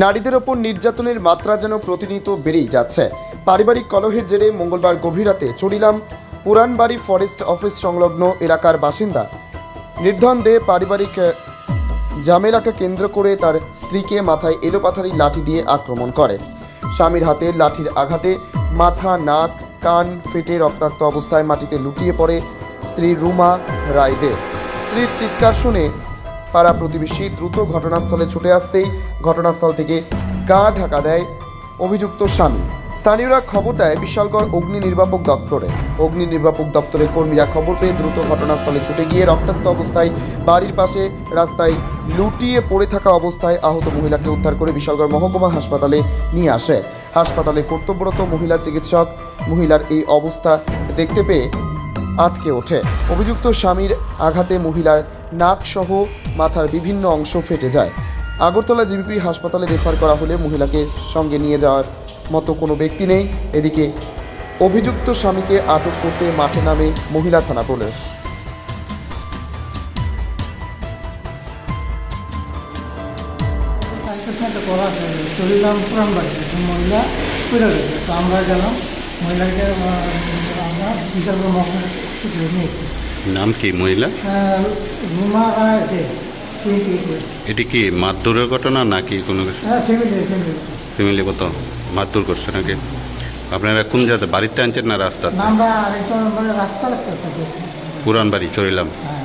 নারীদের ওপর নির্যাতনের মাত্রা যেন প্রতিনিয়ত বেড়েই যাচ্ছে। পারিবারিক কলহের জেরে মঙ্গলবার গভীর রাতে চড়িলাম পুরানবাড়ি ফরেস্ট অফিস সংলগ্ন এলাকার বাসিন্দা। নির্ধন দে পারিবারিক ঝামেলাকে কেন্দ্র করে তার স্ত্রীকে মাথায় এলোপাথারি লাঠি দিয়ে আক্রমণ করে। স্বামীর হাতে লাঠির আঘাতে মাথা, নাক, কান ফেটে রক্তাক্ত অবস্থায় মাটিতে লুটিয়ে পড়ে স্ত্রী রুমা রায়দের। স্ত্রীর চিৎকার শুনে পাড়া প্রতিবেশী দ্রুত ঘটনাস্থলে ছুটে আসতেই ঘটনাস্থল থেকে গা ঢাকা দেয় অভিযুক্ত স্বামী। স্থানীয়রা খবর দেয়, বিশালগড় অগ্নি নির্বাপক দপ্তরে। অগ্নি নির্বাপক দপ্তরের কর্মীরা খবর পেয়ে দ্রুত ঘটনাস্থলে ছুটে গিয়ে রক্তাক্ত অবস্থায় বাড়ির পাশে রাস্তায় লুটিয়ে পড়ে থাকা অবস্থায় আহত মহিলাকে উদ্ধার করে বিশালগড় মহকুমা হাসপাতালে নিয়ে আসে। হাসপাতালে কর্তব্যরত মহিলা চিকিৎসক মহিলার এই অবস্থা দেখতে পেয়ে আতকে ওঠে। অভিযুক্ত স্বামীর আঘাতে মহিলার নাক সহ মাথার বিভিন্ন অংশ ফেটে যায়। আগরতলা জিবিপি হাসপাতালে রেফার করা হলে মহিলাকে সঙ্গে নিয়ে যাওয়ার মতো কোনো ব্যক্তি নেই। এদিকে অভিযুক্ত স্বামীকে আটক করতে মাঠে নামে মহিলা থানা পুলিশ। মহিলা তো আমরা গেলাম মহিলাকে আমরা মহকুমা নিয়েছি নাম কি মহিলা? রুমা রায় দে এটি কি মারধরের ঘটনা নাকি কোনো কিছু? ফ্যামিলি ফ্যামিলিগত মারধর করছে নাকি? আপনারা কোন জায়গাতে বাড়িতে আনছেন না রাস্তা পুরান বাড়ি চড়িলাম হ্যাঁ।